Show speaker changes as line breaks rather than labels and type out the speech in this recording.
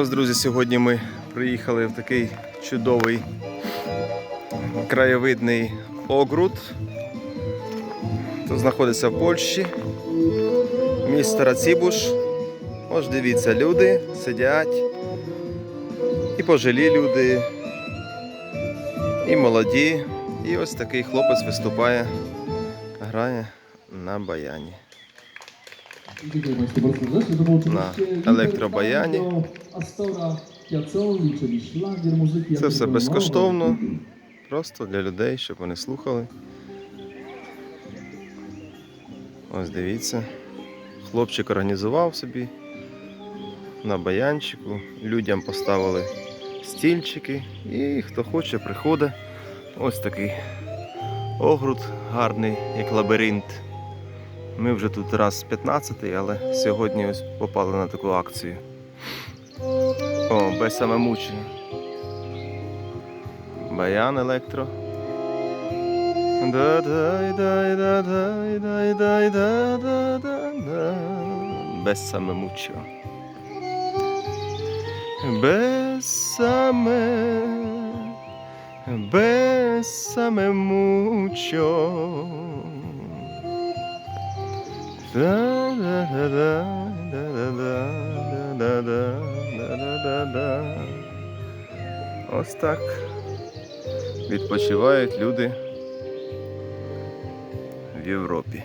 Ось, друзі, сьогодні ми приїхали в такий чудовий краєвидний огруд. Тут знаходиться в Польщі. Місто Рацібуш. Ось дивіться, люди сидять. І пожилі люди, і молоді. І ось такий хлопець виступає, грає на баяні.
Szlagier muzyki.
Це все безкоштовно, просто для людей, щоб вони слухали. Ось дивіться. Хлопчик організував собі на баянчику. Людям поставили стільчики і хто хоче, приходить. Ось такий огруд гарний, як лабіринт. Ми вже тут раз 15, але сьогодні ось попали на таку акцію. О, без саме мучення. Баян електро. Без самомучення. Без саме, без саме мучо. Ось так відпочивають люди в Європі.